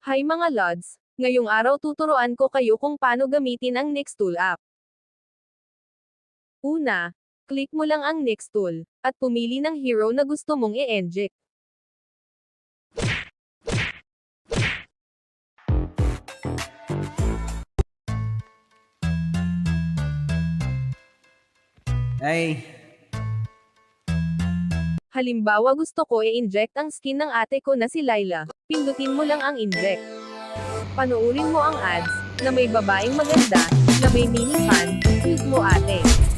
Hi mga Lods! Ngayong araw tuturuan ko kayo kung paano gamitin ang Nextool app. Una, click mo lang ang Nextool, at pumili ng hero na gusto mong i-inject. Ay, Halimbawa gusto ko i-inject ang skin ng ate ko na si Laila. Pindutin mo lang ang inject. Panuurin mo ang ads, na may babaeng maganda, na may mini fan, click mo ate.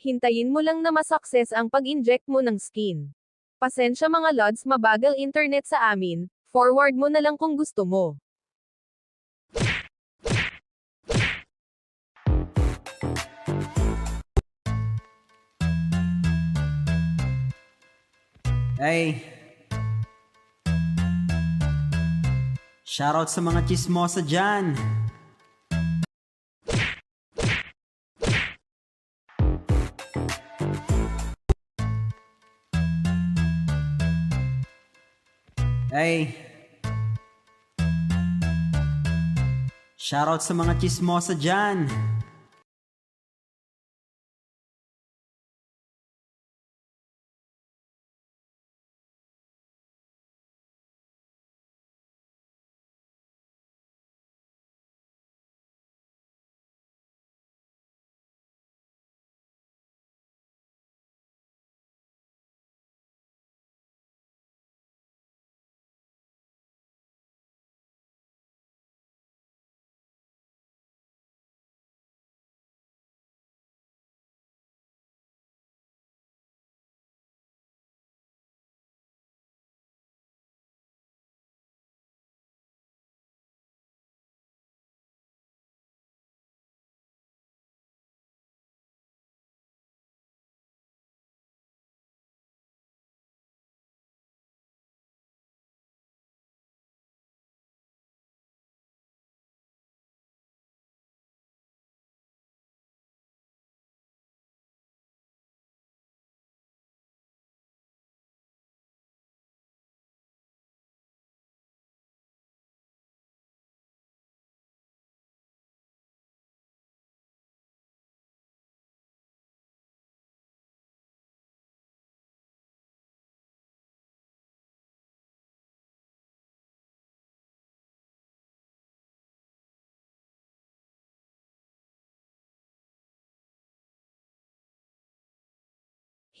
Hintayin mo lang na masukses ang pag-inject mo ng skin. Pasensya mga lods mabagal internet sa amin, forward mo na lang kung gusto mo. ay. Shoutout sa mga chismosa dyan. Ay. Shoutout sa mga chismosa dyan.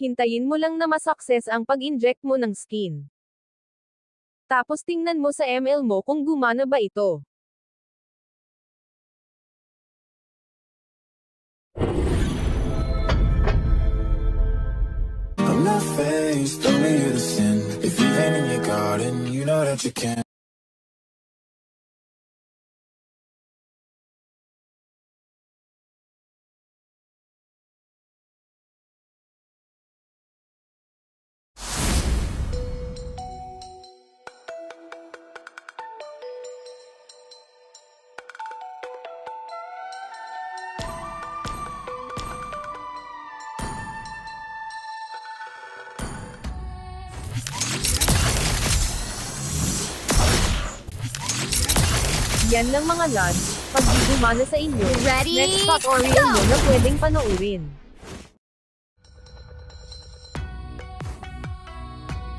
Hintayin mo lang na masukses ang pag-inject mo ng skin. Tapos tingnan mo sa ML mo kung gumana ba ito. I'm not faced, only you to sin. If you've been in your garden, you know that you can. Yan lang mga lods, pag di gumana sa inyo, Ready? next tutorial mo na pwedeng panoorin.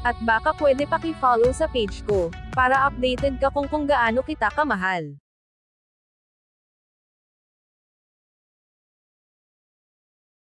At baka pwede paki-follow sa page ko, para updated ka kung kung gaano kita kamahal.